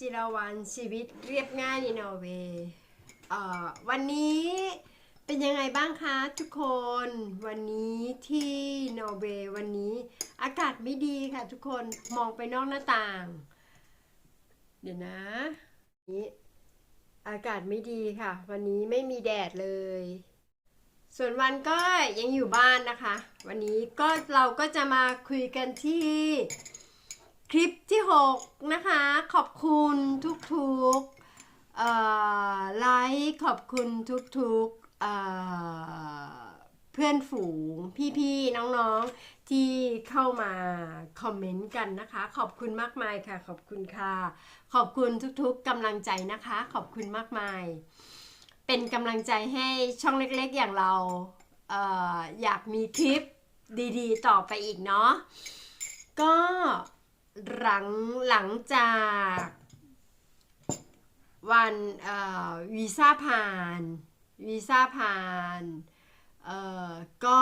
จิรวันชีวิตเรียบง่ายในนอร์เวย์เอ่อวันนี้เป็นยังไงบ้างคะทุกคน วันนี้ที่นอร์เวย์วันนี้อากาศไม่ดีค่ะทุกคนมองไปนอกหน้าต่าง เดี๋ยวนะนี่อากาศไม่ดีค่ะ วันนี้ไม่มีแดดเลย ส่วนวันก็ยังอยู่บ้านนะคะ วันนี้ก็เราก็จะมาคุยกันที่ คลิปที่ 6 นะคะ ขอบคุณทุกๆไลค์ขอบคุณทุกๆเอ่อเพื่อนฝูง พี่ๆ น้องๆ ที่เข้ามาคอมเมนต์กันนะคะ ขอบคุณมากมายค่ะ ขอบคุณค่ะ ขอบคุณทุกๆกำลังใจนะคะ ขอบคุณมากมาย เป็นกำลังใจให้ช่องเล็กๆอย่างเราเอออยากมีคลิปดีๆ ต่อไปอีกเนาะก็ หลังหลังจากวันเอ่อวีซ่าผ่านวีซ่าผ่านเอ่อก็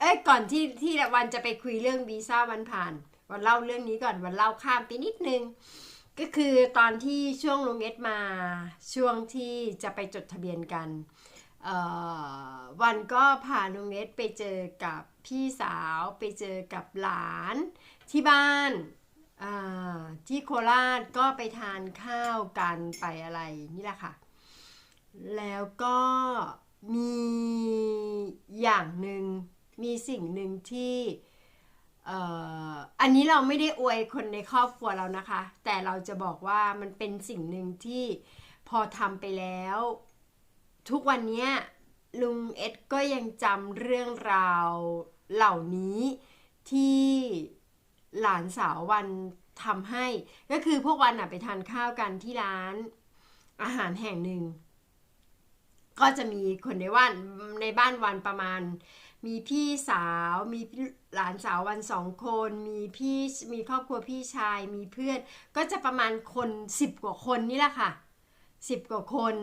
เอ้ยก่อนที่ที่วันจะไปคุยเรื่องวีซ่าวันผ่าน วันเล่าเรื่องนี้ก่อนวันเล่าข้ามไปนิดนึง ก็คือตอนที่ช่วงลุงเอสมาช่วงที่จะไปจดทะเบียนกันเอ่อวันก็พาลุงเอสไปเจอกับพี่สาวไปเจอกับหลาน ที่บ้านที่โคราชก็ไปทานข้าวกันไปอะไรนี่แหละค่ะ แล้วก็มีอย่างหนึ่งมีสิ่งหนึ่งที่อันนี้เราไม่ได้อวยคนในครอบครัวเรานะคะ แต่เราจะบอกว่ามันเป็นสิ่งหนึ่งที่พอทำไปแล้ว ทุกวันนี้ลุงเอ็ดก็ยังจำเรื่องราวเหล่านี้ที่ หลานสาววันทำให้ ก็คือพวกวันอะไปทานข้าวกันที่ร้านอาหารแห่งหนึ่ง ก็จะมีคนในบ้านในบ้านวันประมาณ มีพี่สาวมีหลานสาววันสองคน มีพี่มีครอบครัวพี่ชายมีเพื่อน ก็จะประมาณคนสิบกว่าคนนี่แหละค่ะสิบกว่าคน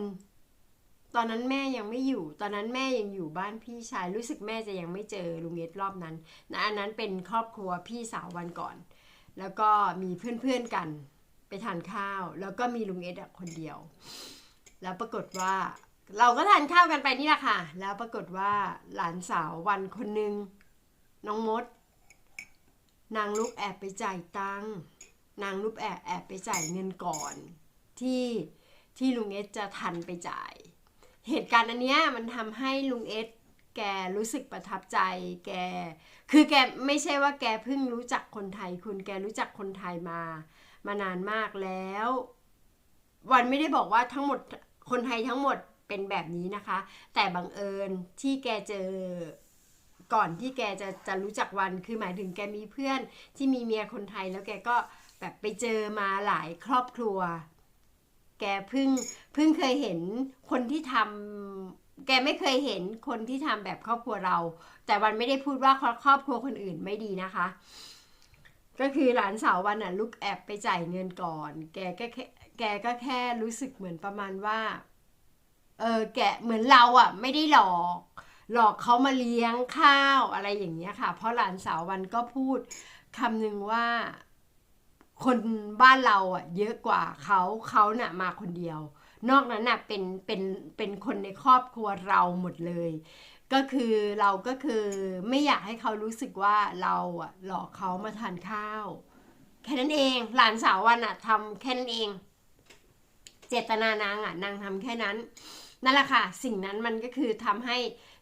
ตอนนั้นแม่ยังไม่อยู่ ตอนนั้นแม่ยังอยู่บ้านพี่ชาย รู้สึกแม่จะยังไม่เจอลุงเอสรอบนั้นนะอันนั้นเป็นครอบครัวพี่สาววันก่อน แล้วก็มีเพื่อนๆกันไปทานข้าว แล้วก็มีลุงเอสอะคนเดียว แล้วปรากฏว่าเราก็ทานข้าวกันไปนี่แหละค่ะ แล้วปรากฏว่าหลานสาววันคนหนึ่งน้องมด นางลูกแอบไปจ่ายตังค์ นางลูกแอบแอบไปจ่ายเงินก่อน ที่ที่ลุงเอสจะทันไปจ่าย เหตุการณ์อันเนี้ยมันทำให้ลุงเอสแกรู้สึกประทับใจ แก คือแกไม่ใช่ว่าแกเพิ่งรู้จักคนไทยคุณแกรู้จักคนไทยมา มานานมากแล้ว วันไม่ได้บอกว่าทั้งหมดคนไทยทั้งหมดเป็นแบบนี้นะคะ แต่บังเอิญที่แกเจอก่อนที่แกจะจะรู้จักวันคือหมายถึงแกมีเพื่อนที่มีเมียคนไทยแล้วแกก็แบบไปเจอมาหลายครอบครัว แกเพิ่งเพิ่งเคยเห็นคนที่ทำแกไม่เคยเห็นคนที่ทำแบบครอบครัวเรา แต่วันไม่ได้พูดว่าครอบครัวคนอื่นไม่ดีนะคะ ก็คือหลานสาววันอะลุกแอบไปจ่ายเงินก่อน แกก็แค่แกก็แค่รู้สึกเหมือนประมาณว่า เออแกเหมือนเราอะ ไม่ได้หลอกหลอกเขามาเลี้ยงข้าวอะไรอย่างเงี้ยค่ะ เพราะหลานสาววันก็พูดคำหนึ่งว่า คนบ้านเราอะเยอะกว่าเขาเขาน่ะมาคนเดียว นอกนั้นน่ะเป็นเป็นเป็นคนในครอบครัวเราหมดเลย ก็คือเราก็คือไม่อยากให้เขารู้สึกว่าเราอะหลอกเขามาทานข้าว แค่นั้นเองหลานสาววันอะทำแค่นั้นเอง เจตนานางอะนางทำแค่นั้นนั่นแหละค่ะ สิ่งนั้นมันก็คือทำให้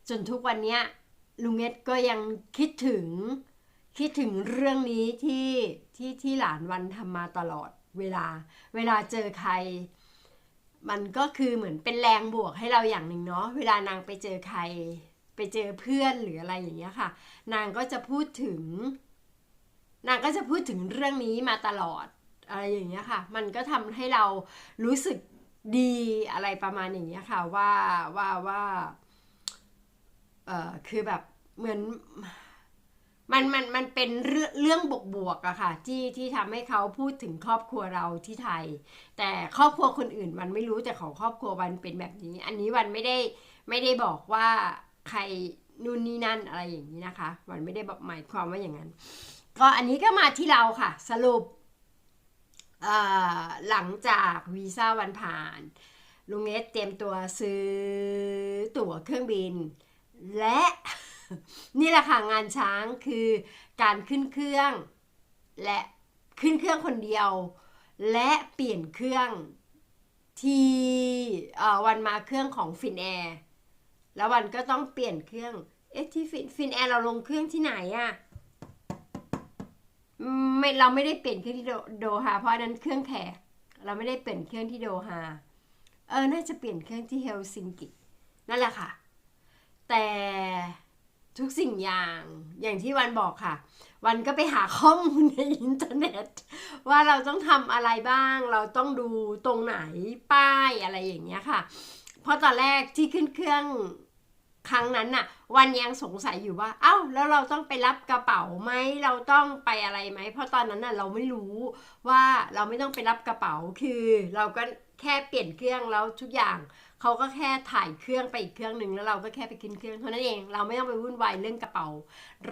จนทุกวันเนี้ยลุงเอสก็ยังคิดถึง คิดถึงเรื่องนี้ที่ที่ที่หลานวันทำมาตลอดเวลา เวลาเจอใคร มันก็คือเหมือนเป็นแรงบวกให้เราอย่างหนึ่งเนาะเวลานางไปเจอใคร ไปเจอเพื่อนหรืออะไรอย่างเงี้ยค่ะ นางก็จะพูดถึง นางก็จะพูดถึงเรื่องนี้มาตลอดอะไรอย่างเงี้ยค่ะ มันก็ทำให้เรารู้สึกดีอะไรประมาณอย่างเงี้ยค่ะว่าว่าว่าเออคือแบบเหมือน มันมันมันเป็นเรื่องเรื่องบวกบวกๆอะค่ะที่ที่ทำให้เขาพูดถึงครอบครัวเราที่ไทย แต่ครอบครัวคนอื่นมันไม่รู้แต่ของครอบครัววันเป็นแบบนี้ อันนี้วันไม่ได้ไม่ได้บอกว่าใครนู่นนี่นั่นอะไรอย่างนี้นะคะ วันไม่ได้บอกหมายความว่าอย่างนั้น ก็อันนี้ก็มาที่เราค่ะ สรุปหลังจากวีซ่าวันผ่านลุงเอสเตรียมตัวซื้อตั๋วเครื่องบิน และ นี่แหละค่ะงานช้างคือการขึ้นเครื่อง และขึ้นเครื่องคนเดียว และเปลี่ยนเครื่องที่วันมาเครื่องของฟินแอร์แล้ววันก็ต้องเปลี่ยนเครื่องเอ๊ะที่ฟินฟินแอร์เราลงเครื่องที่ไหนอะไม่เราไม่ได้เปลี่ยนเครื่องที่โดโดฮาเพราะนนั้นเครื่องแขกเราไม่ได้เปลี่ยนเครื่องที่โดฮาเออน่าจะเปลี่ยนเครื่องที่เฮลซิงกินั่นแหละค่ะ แต่ ทุกสิ่งอย่างอย่างที่วันบอกค่ะ วันก็ไปหาข้อมูลในอินเทอร์เน็ต ว่าเราต้องทำอะไรบ้าง เราต้องดูตรงไหนป้ายอะไรอย่างเงี้ยค่ะ เพราะตอนแรกที่ขึ้นเครื่องครั้งนั้นน่ะ วันยังสงสัยอยู่ว่า เอ้า แล้วเราต้องไปรับกระเป๋าไหมเราต้องไปอะไรไหมเพราะตอนนั้นน่ะเราไม่รู้ว่าเราไม่ต้องไปรับกระเป๋าคือ เราก็แค่เปลี่ยนเครื่องแล้วทุกอย่าง เขาก็แค่ถ่ายเครื่องไปอีกเครื่องหนึ่งแล้วเราก็แค่ไปขึ้นเครื่องเท่านั้นเอง เราไม่ต้องไปวุ่นวายเรื่องกระเป๋า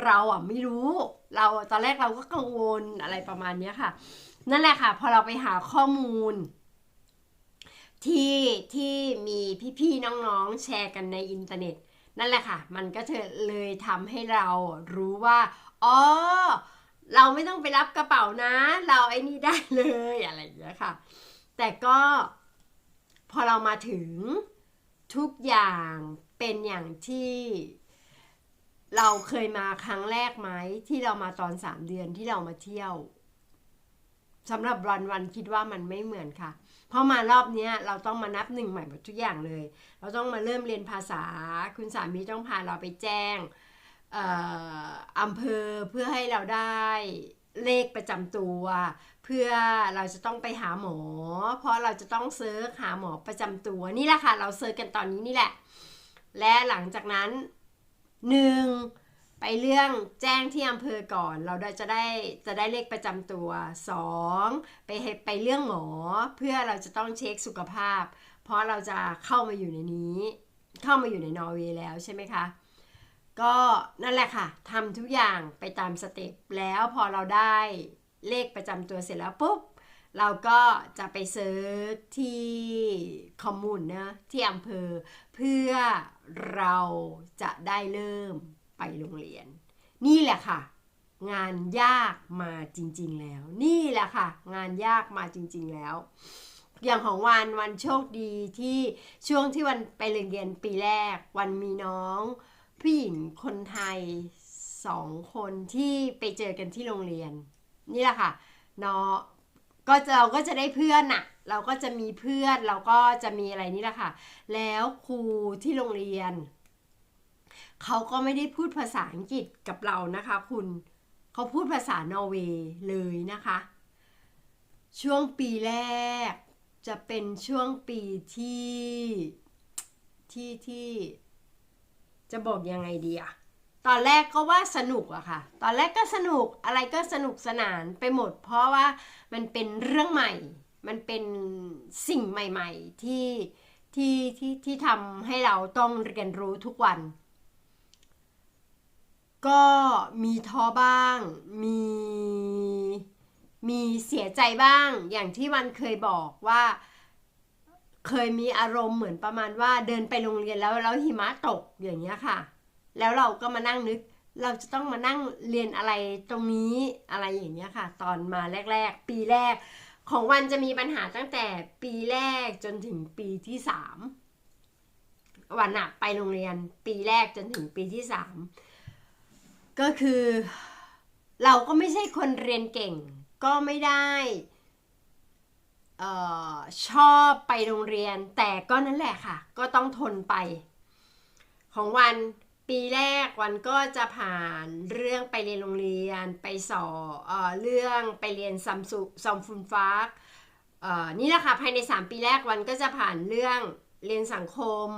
เราอะไม่รู้ เราตอนแรกเราก็กังวลอะไรประมาณเนี้ยค่ะ นั่นแหละค่ะ พอเราไปหาข้อมูลที่ที่มีพี่ๆน้องๆแชร์กันในอินเทอร์เน็ต นั่นแหละค่ะ มันก็เเลยทำให้เรารู้ว่าอ๋อเราไม่ต้องไปรับกระเป๋านะ เราไอ้นี่ได้เลยอะไรอย่างเงี้ยค่ะ แต่ก็ พอเรามาถึงทุกอย่างเป็นอย่างที่เราเคยมาครั้งแรกไหมที่เรามาตอนสามเดือนที่เรามาเที่ยวสำหรับวันวันคิดว่ามันไม่เหมือนค่ะ เพราะมารอบนี้เราต้องมานับหนึ่งใหม่หมดทุกอย่างเลย เราต้องมาเริ่มเรียนภาษา คุณสามีต้องพาเราไปแจ้งอออำเภอเพื่อให้เราได้เลขประจำตัว พื่อเราจะต้องไปหาหมอ เพราะเราจะต้องเซิร์ชหาหมอประจำตัวนี่แหละค่ะ เราเซิร์ชกันตอนนี้นี่แหละ และหลังจากนั้นหนึ่งไปเรื่องแจ้งที่อำเภอก่อน เราได้จะได้จะได้เลขประจำตัวสองไปให้ไปเรื่องหมอเพื่อเราจะต้องเช็คสุขภาพ เพราะเราจะเข้ามาอยู่ในนี้ เข้ามาอยู่ในนอร์เวย์แล้วใช่ไหมคะก็นั่นแหละค่ะทำทุกอย่างไปตามสเต็ปแล้วพอเราได้ เลขประจำตัวเสร็จแล้วปุ๊บ เราก็จะไปเซิร์ชที่คอมมูนนะที่อำเภอ เพื่อเราจะได้เริ่มไปโรงเรียน นี่แหละค่ะ งานยากมาจริง ๆ แล้ว นี่แหละค่ะ งานยากมาจริง ๆ แล้วอย่างของวันวันโชคดีที่ช่วงที่วันไปเรียนปีแรก วันมีน้องผู้หญิงคนไทยสองคนที่ไปเจอกันที่โรงเรียน นี่แหละค่ะเนาะก็จะเราก็จะได้เพื่อนน่ะ เราก็จะมีเพื่อนเราก็จะมีอะไรนี่แหละค่ะ แล้วครูที่โรงเรียน เขาก็ไม่ได้พูดภาษาอังกฤษกับเรานะคะ คุณเขาพูดภาษานอร์เวย์เลยนะคะ ช่วงปีแรกจะเป็นช่วงปีที่ที่ที่ จะบอกยังไงดีอะ ตอนแรกก็ว่าสนุกอะค่ะ ตอนแรกก็สนุกอะไรก็สนุกสนานไปหมด เพราะว่ามันเป็นเรื่องใหม่ มันเป็นสิ่งใหม่ ๆ ที่ที่ที่ที่ทำให้เราต้องเรียนรู้ทุกวัน ก็มีท้อบ้าง มีมีเสียใจบ้าง อย่างที่วันเคยบอกว่า เคยมีอารมณ์เหมือนประมาณว่าเดินไปโรงเรียนแล้วแล้วหิมะตกอย่างเงี้ยค่ะ แล้วเราก็มานั่งนึก เราจะต้องมานั่งเรียนอะไรตรงนี้อะไรอย่างเงี้ยค่ะ ตอนมาแรก ๆ ปีแรก ของวันจะมีปัญหาตั้งแต่ปีแรกจนถึงปีที่สามวันอะไปโรงเรียนปีแรกจนถึงปีที่สามก็คือ เราก็ไม่ใช่คนเรียนเก่ง ก็ไม่ได้ออชอบไปโรงเรียน แต่ก็นั่นแหละค่ะ ก็ต้องทนไป ของวัน ปีแรกวันก็จะผ่านเรื่องไปเรียนโรงเรียนไปสอบเออเรื่องไปเรียนซัมซุซัมฟุนฟากเอ่อนี่แหละค่ะภายใน 3 ปีแรกวันก็จะผ่านเรื่องเรียนสังคม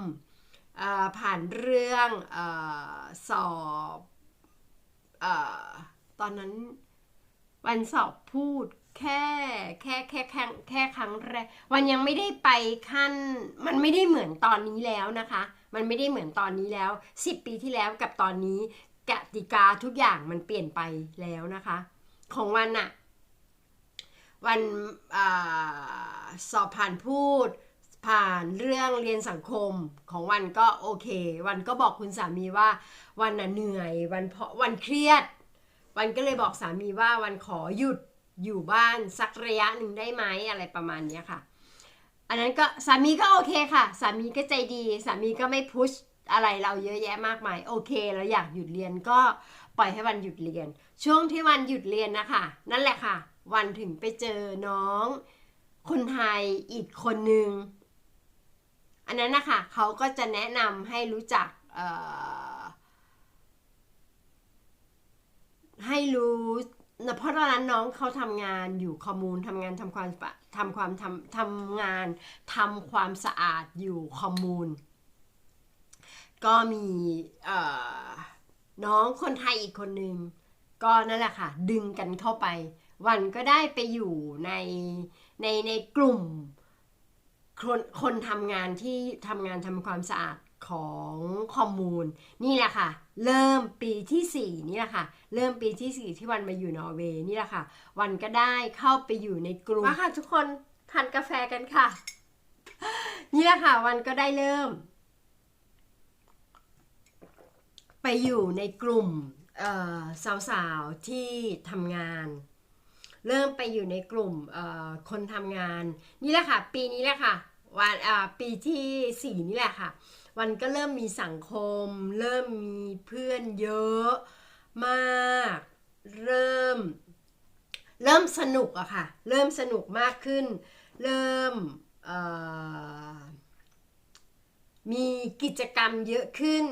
เอ่อผ่านเรื่องเอ่อสอบเอ่อตอนนั้นวันสอบพูดแค่แค่แค่แค่แค่ครั้งแรกวันยังไม่ได้ไปขั้นมันไม่ได้เหมือนตอนนี้แล้วนะคะ มันไม่ได้เหมือนตอนนี้แล้ว 10 ปีที่แล้วกับตอนนี้กติกาทุกอย่างมันเปลี่ยนไปแล้วนะคะ ของวันอะวันอสอบผ่านพูด ผ่านเรื่องเรียนสังคมของวันก็โอเค วันก็บอกคุณสามีว่าวันน่ะเหนื่อยวันเพราะวันเครียด วันก็เลยบอกสามีว่าวันขอหยุดอยู่บ้านสักระยะหนึ่งได้ไหมอะไรประมาณนี้ค่ะ อันนั้นก็สามีก็โอเคค่ะ สามีก็ใจดี สามีก็ไม่พุชอะไรเราเยอะแยะมากมาย โอเคเราอยากหยุดเรียนก็ปล่อยให้วันหยุดเรียน ช่วงที่วันหยุดเรียนนะคะ นั่นแหละค่ะ วันถึงไปเจอน้องคนไทยอีกคนหนึ่งอันนั้นนะคะเขาก็จะแนะนำให้รู้จักให้รู้ เพราะตอนนั้นน้องเขาทำงานอยู่คอมมูนทำงานทำความทำความทำทำงานทำความสะอาดอยู่คอมมูนก็มีน้องคนไทยอีกคนหนึ่งก็นั่นแหละค่ะ ดึงกันเข้าไป วันก็ได้ไปอยู่ในในในกลุ่ม คนคนทำงานที่ทำงานทำความสะอาดของคอมมูนนี่แหละค่ะ เริ่มปีที่ 4 นี่แหละค่ะ เริ่มปีที่ 4 ที่วันมาอยู่นอร์เวย์นี่แหละค่ะ วันก็ได้เข้าไปอยู่ในกลุ่มมาค่ะทุกคนทานกาแฟกันค่ะ นี่แหละค่ะวันก็ได้เริ่ม ไปอยู่ในกลุ่มเอ่อสาวๆที่ทำงาน เริ่มไปอยู่ในกลุ่มเอ่อคนทำงาน นี่แหละค่ะ ปีนี้แหละค่ะวันอ่าปีที่สี่นี่แหละค่ะ วันก็เริ่มมีสังคม เริ่มมีเพื่อนเยอะมาก เริ่ม เริ่มสนุกอะค่ะ เริ่มสนุกมากขึ้น เริ่มมีกิจกรรมเยอะขึ้น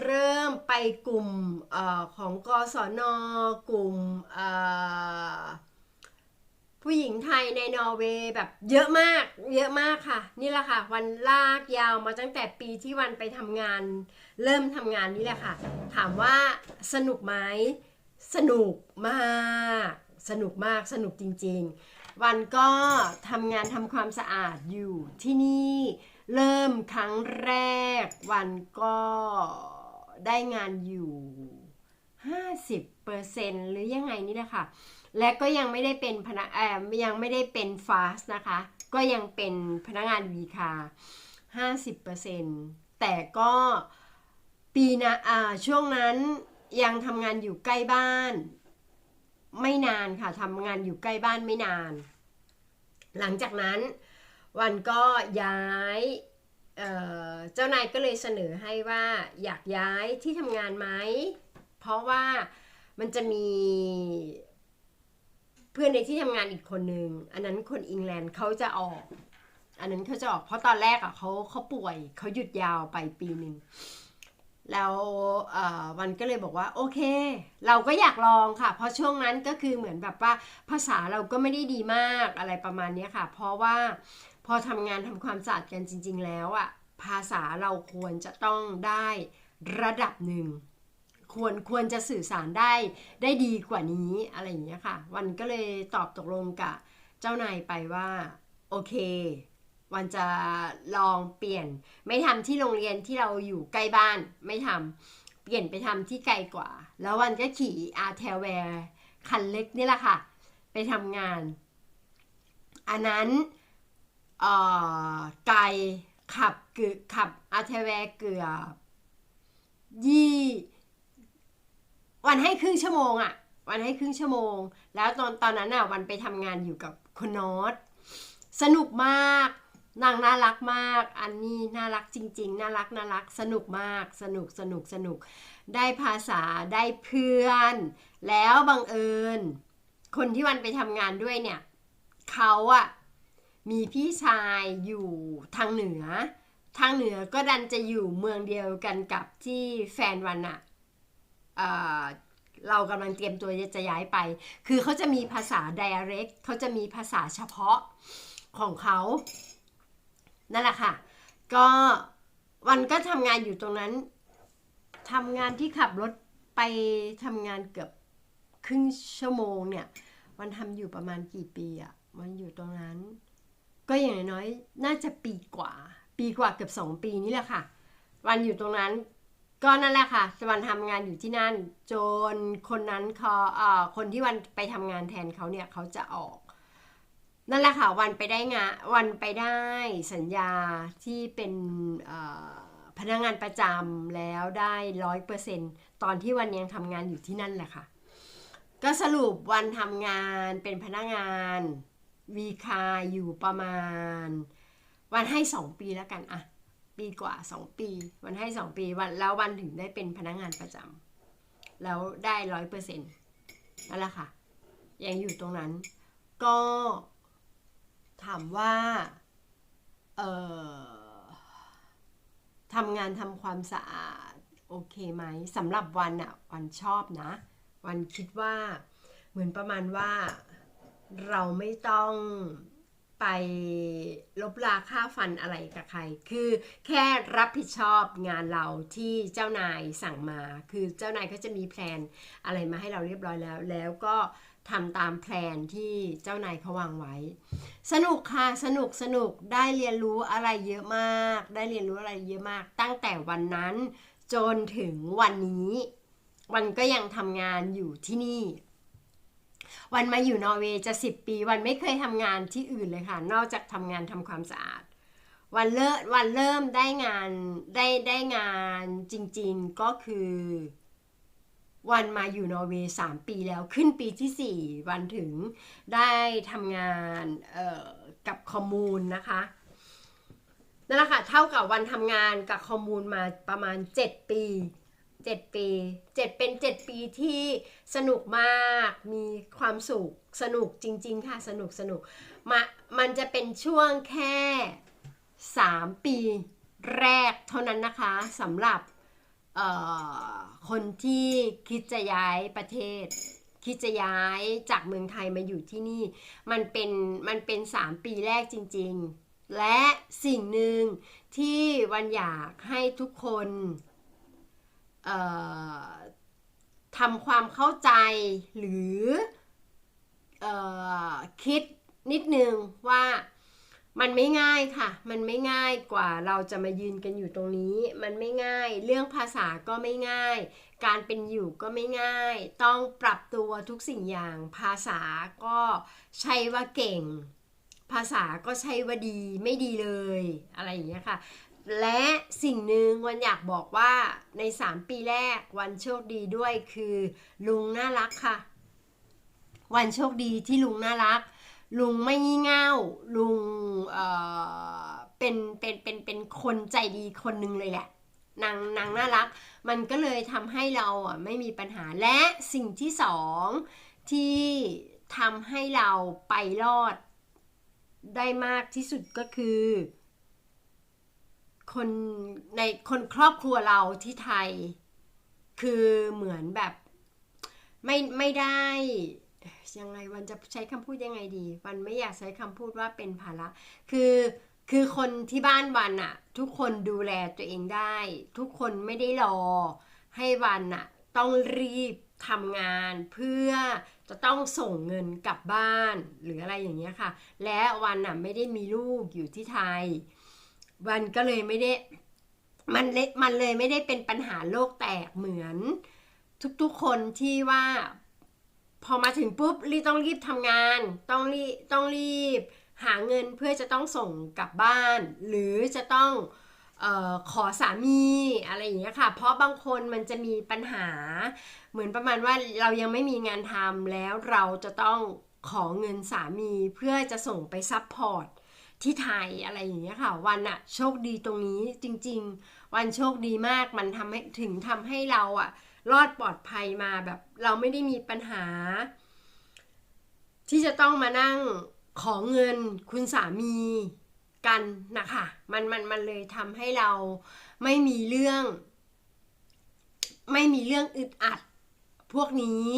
เริ่มไปกลุ่มอของกศนกลุ่มอ ผู้หญิงไทยในนอร์เวย์แบบเยอะมากเยอะมากค่ะ นี่แหละค่ะ วันลากยาวมาตั้งแต่ปีที่วันไปทำงาน เริ่มทำงานนี่แหละค่ะ ถามว่าสนุกไหมสนุกมาก สนุกมากสนุกจริง ๆ วันก็ทำงานทำความสะอาดอยู่ที่นี่เริ่มครั้งแรก วันก็ได้งานอยู่ 50%หรือยังไงนี่แหละค่ะ และก็ยังไม่ได้เป็นพนักเอ่อยังไม่ได้เป็นฟาสนะคะ ก็ยังเป็นพนักงานวีคา50%แต่ก็ปีนะอ่าช่วงนั้นยังทำงานอยู่ใกล้บ้าน ไม่นานค่ะทำงานอยู่ใกล้บ้านไม่นาน หลังจากนั้นวันก็ย้ายเเจ้านายก็เลยเสนอให้ว่าอยากย้ายที่ทำงานไหม เพราะว่ามันจะมี เพื่อนในที่ทำงานอีกคนนึงอันนั้นคนอังกฤษเขาจะออก อันนั้นเขาจะออกเพราะตอนแรกอะเขาเขาป่วยเขาหยุดยาวไปปีหนึ่งแล้วเอ่อวันก็เลยบอกว่าโอเค เราก็อยากลองค่ะ เพราะช่วงนั้นก็คือเหมือนแบบว่าภาษาเราก็ไม่ได้ดีมากอะไรประมาณนี้ค่ะ เพราะว่าพอทำงานทำความสะอาดกันจริง ๆ แล้วอะภาษาเราควรจะต้องได้ระดับหนึ่ง ควรควรจะสื่อสารได้ได้ดีกว่านี้อะไรอย่างเงี้ยค่ะ วันก็เลยตอบตกลงกับเจ้านายไปว่า โอเค วันจะลองเปลี่ยน ไม่ทำที่โรงเรียนที่เราอยู่ใกล้บ้านไม่ทำเปลี่ยนไปทำที่ไกลกว่า แล้ววันก็ขี่อาร์เทลแวร์คันเล็กนี่แหละค่ะ ไปทำงาน อันนั้นเอ่อไกลขับเกือขับอาร์เทลแวร์เกือบยี่ วันให้ครึ่งชั่วโมงอะวันให้ครึ่งชั่วโมง แล้วตอนตอนนั้นอะวันไปทำงานอยู่กับคุณโนตสนุกมากนางน่ารักมาก อันนี้น่ารักจริง ๆ น่ารักน่ารัก สนุกมาก สนุกสนุกสนุก ได้ภาษาได้เพื่อน แล้วบังเอิญ คนที่วันไปทำงานด้วยเนี่ยเขาอะมีพี่ชายอยู่ทางเหนือ ทางเหนือก็ดันจะอยู่เมืองเดียวกันกับที่แฟนวันอะ เรากำลังเตรียมตัวจะย้ายไป คือเขาจะมีภาษา direct เขาจะมีภาษาเฉพาะของเขา นั่นแหละค่ะ ก็วันก็ทำงานอยู่ตรงนั้นทำงานที่ขับรถไปทำงานเกือบครึ่งชั่วโมงเนี่ย วันทำอยู่ประมาณกี่ปีอะวันอยู่ตรงนั้น ก็อย่างน้อยๆน่าจะปีกว่า ปีกว่าเกือบสองปีนี่แหละค่ะ วันอยู่ตรงนั้น ก็นั่นแหละค่ะวันทำงานอยู่ที่นั่น จนคนนั้นเขาเอ่อคนที่วันไปทำงานแทนเขาเนี่ยเขาจะออก นั่นแหละค่ะ วันไปได้งานวันไปได้สัญญาที่เป็นพนักงานประจำแล้วได้ร้อยเปอร์เซ็นตอนที่วันยังทำงานอยู่ที่นั่นแหละค่ะ ก็สรุปวันทำงานเป็นพนักงานวีคาอยู่ประมาณ วันให้สองปีแล้วกันอะ ปีกว่าสองปี วันให้สองปีวันแล้ววันถึงได้เป็นพนักงานประจำแล้วได้ร้อยเปอร์เซ็นต์นั่นแหละค่ะ ยังอยู่ตรงนั้น ก็ถามว่าเอ่อทำงานทำความสะอาด โอเคไหมสำหรับวันอะวันชอบนะ วันคิดว่าเหมือนประมาณว่าเราไม่ต้อง ไปลบลาค่าฟันอะไรกับใคร คือแค่รับผิดชอบงานเราที่เจ้านายสั่งมา คือเจ้านายเขาจะมีแพลนอะไรมาให้เราเรียบร้อยแล้ว แล้วก็ทำตามแพลนที่เจ้านายเขาวางไว้ สนุกค่ะ สนุกสนุกได้เรียนรู้อะไรเยอะมาก ได้เรียนรู้อะไรเยอะมาก ตั้งแต่วันนั้นจนถึงวันนี้ วันก็ยังทำงานอยู่ที่นี่ วันมาอยู่นอร์เวย์จะสิบปี วันไม่เคยทำงานที่อื่นเลยค่ะ นอกจากทำงานทำความสะอาด วันเริ่มวันเริ่มได้งานได้ได้งานจริงๆก็คือ วันมาอยู่นอร์เวย์สามปีแล้วขึ้นปีที่สี่วันถึงได้ทำงานกับคอมมูนนะคะนั่นแหละค่ะเท่ากับวันทำงานกับคอมมูนมาประมาณ 7 ปี 7 ปี 7 เป็น 7 ปีที่สนุกมากมีความสุขสนุกจริง ๆ ค่ะ สนุกสนุกมามันจะเป็นช่วงแค่ 3 ปีแรกเท่านั้นนะคะสำหรับคนที่คิดจะย้ายประเทศ คิดจะย้ายจากเมืองไทยมาอยู่ที่นี่ มันเป็นมันเป็นสามปีแรกจริง ๆ และสิ่งหนึ่งที่วันอยากให้ทุกคน ทำความเข้าใจหรืออคิดนิดนึงว่ามันไม่ง่ายค่ะ มันไม่ง่ายกว่าเราจะมายืนกันอยู่ตรงนี้ มันไม่ง่าย เรื่องภาษาก็ไม่ง่าย การเป็นอยู่ก็ไม่ง่าย ต้องปรับตัวทุกสิ่งอย่าง ภาษาก็ใช่ว่าเก่ง ภาษาก็ใช่ว่าดี ไม่ดีเลย อะไรอย่างเงี้ยค่ะ และสิ่งหนึ่งวันอยากบอกว่าใน 3 ปีแรกวันโชคดีด้วยคือ ลุงน่ารักค่ะ วันโชคดีที่ลุงน่ารัก ลุงไม่งี่เง่าลุงเอ่อเป็นเป็นเป็นเป็นคนใจดีคนหนึ่งเลยแหละนางนางน่ารัก มันก็เลยทำให้เราอะไม่มีปัญหาและสิ่งที่สองที่ทำให้เราไปรอดได้มากที่สุดก็คือ คนในคนครอบครัวเราที่ไทย คือเหมือนแบบไม่ไม่ได้ยังไงวันจะใช้คำพูดยังไงดี วันไม่อยากใช้คำพูดว่าเป็นภาระคือคือคนที่บ้านวันอะทุกคนดูแลตัวเองได้ ทุกคนไม่ได้รอ ให้วันอะต้องรีบทำงานเพื่อจะต้องส่งเงินกลับบ้านหรืออะไรอย่างเงี้ยค่ะ และวันอะไม่ได้มีลูกอยู่ที่ไทย วันก็เลยไม่ได้ มันเลยมันเลยไม่ได้เป็นปัญหาโลกแตกเหมือน ทุกๆคนที่ว่าพอมาถึงปุ๊บรีต้องรีบทำงาน ต้องรีต้องรีบ หาเงินเพื่อจะต้องส่งกลับบ้าน หรือจะต้องออขอสามีอะไรอย่างเงี้ยค่ะ เพราะบางคนมันจะมีปัญหา เหมือนประมาณว่าเรายังไม่มีงานทำแล้วเราจะต้องขอเงินสามีเพื่อจะส่งไปซัพพอร์ต ที่ไทยอะไรอย่างเงี้ยค่ะ วันอะโชคดีตรงนี้จริง ๆ วันโชคดีมากมันทำให้ถึงทำให้เราอะรอดปลอดภัยมาแบบ เราไม่ได้มีปัญหา ที่จะต้องมานั่งขอเงินคุณสามีกันนะคะมันมันมันเลยทำให้เราไม่มีเรื่อง ไม่มีเรื่องอึดอัด พวกนี้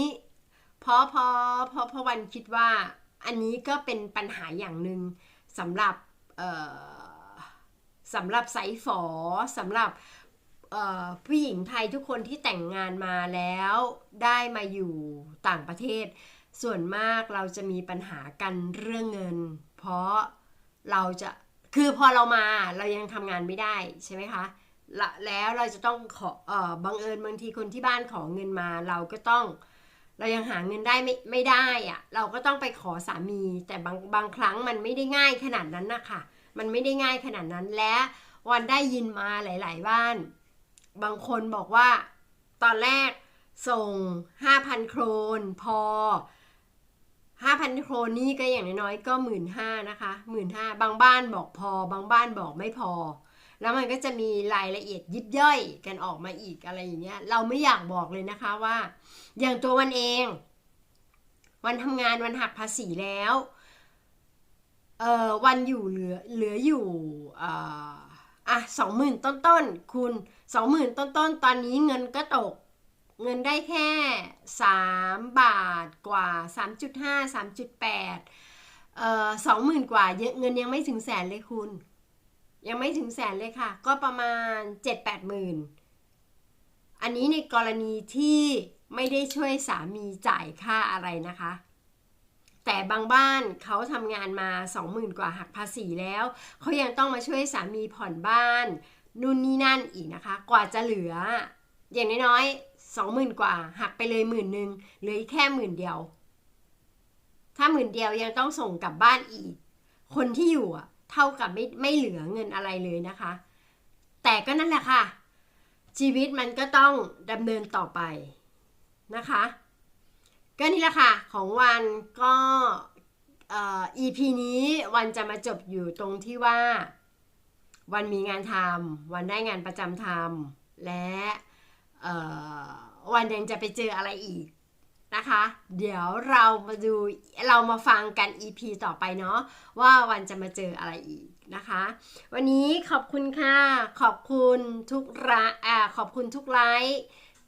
เพราะเพราะเพราะเพราะวันคิดว่า อันนี้ก็เป็นปัญหาอย่างหนึ่ง สำหรับสำหรับไซฝอสำหรับผู้หญิงไทยทุกคนที่แต่งงานมาแล้วได้มาอยู่ต่างประเทศ ส่วนมากเราจะมีปัญหากันเรื่องเงิน เพราะเราจะคือพอเรามาเรายังทำงานไม่ได้ใช่ไหมคะแล้วเราจะต้องขอเอ่อบังเอิญบางทีคนที่บ้านขอเงินมาเราก็ต้อง เรายังหาเงินได้ไม่ไม่ได้อะเราก็ต้องไปขอสามี แต่บางบางครั้งมันไม่ได้ง่ายขนาดนั้นนะคะมันไม่ได้ง่ายขนาดนั้นและวันได้ยินมาหลาย ๆ บ้าน บางคนบอกว่า ตอนแรกส่ง 5,000 โครน พอ 5,000 โครนนี่ก็อย่างน้อยๆก็ 1 5ื่นนะคะหมื่นห้าบางบ้านบอกพอ บางบ้านบอกไม่พอ แล้วมันก็จะมีรายละเอียดยิบย่อยกันออกมาอีกอะไรอย่างเงี้ย เราไม่อยากบอกเลยนะคะว่า อย่างตัววันเอง วันทำงานวันหักภาษีแล้วเอ่อวันอยู่เหลือเหลืออยู่อ่าอะสองหมื่นต้นต้นๆคุณสองหมื่นต้นต้นๆตอนนี้เงินก็ตกเงินได้แค่สามบาทกว่าสามจุดห้าสามจุดแปดเอ่อสองหมื่นกว่าเยอะเงินยังไม่ถึงแสนเลยคุณ ยังไม่ถึงแสนเลยค่ะ ก็ประมาณเจ็ดแปดหมื่นอันนี้ในกรณีที่ไม่ได้ช่วยสามีจ่ายค่าอะไรนะคะ แต่บางบ้านเขาทำงานมา 20,000 กว่าหักภาษีแล้ว เขายังต้องมาช่วยสามีผ่อนบ้านนู่นนี่นั่นอีกนะคะ กว่าจะเหลือ อย่างน้อยๆสองหมื่นกว่าหักไปเลยหมื่นหนึ่งเหลือแค่หมื่นเดียว ถ้าหมื่นเดียวยังต้องส่งกลับบ้านอีก คนที่อยู่อะ เท่ากับไม่ไม่เหลือเงินอะไรเลยนะคะ แต่ก็นั่นแหละค่ะ ชีวิตมันก็ต้องดำเนินต่อไปนะคะ ก็นี่แหละค่ะ ของวันก็เอ่อ EP นี้วันจะมาจบอยู่ตรงที่ว่า วันมีงานทำวันได้งานประจำทำและเออวันยังจะไปเจออะไรอีก นะคะ เดี๋ยวเรามาดูเรามาฟังกัน EP ต่อไปเนาะว่าวันจะมาเจออะไรอีกนะคะ วันนี้ขอบคุณค่ะ ขอบคุณทุกระอ่าขอบคุณทุกไลค์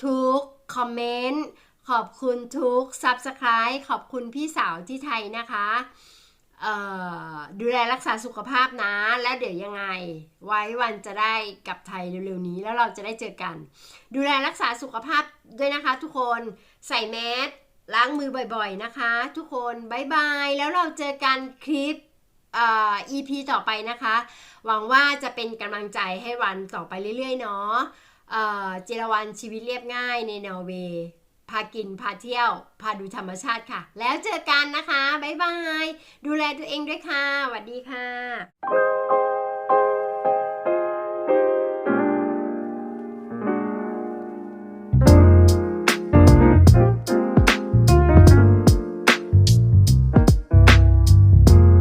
ทุกคอมเมนต์ขอบคุณทุก Subscribe ขอบคุณพี่สาวที่ไทยนะคะ ดูแลรักษาสุขภาพนะ แล้วเดี๋ยวยังไง ไว้วันจะได้กลับไทยเร็วๆนี้แล้วเราจะได้เจอกัน ดูแลรักษาสุขภาพด้วยนะคะ ทุกคนใส่แมสล้างมือบ่อยๆนะคะ ทุกคนบายบายแล้วเราเจอกันคลิปเอ่อ EP ต่อไปนะคะ หวังว่าจะเป็นกำลังใจให้วันต่อไปเรื่อยๆเนาะเอ่อเจรวันชีวิตเรียบง่ายในนอร์เวย์ พากิน พาเที่ยว พาดูธรรมชาติค่ะ แล้วเจอกันนะคะ บ๊ายบาย ดูแลตัวเองด้วยค่ะสวัสดีค่ะ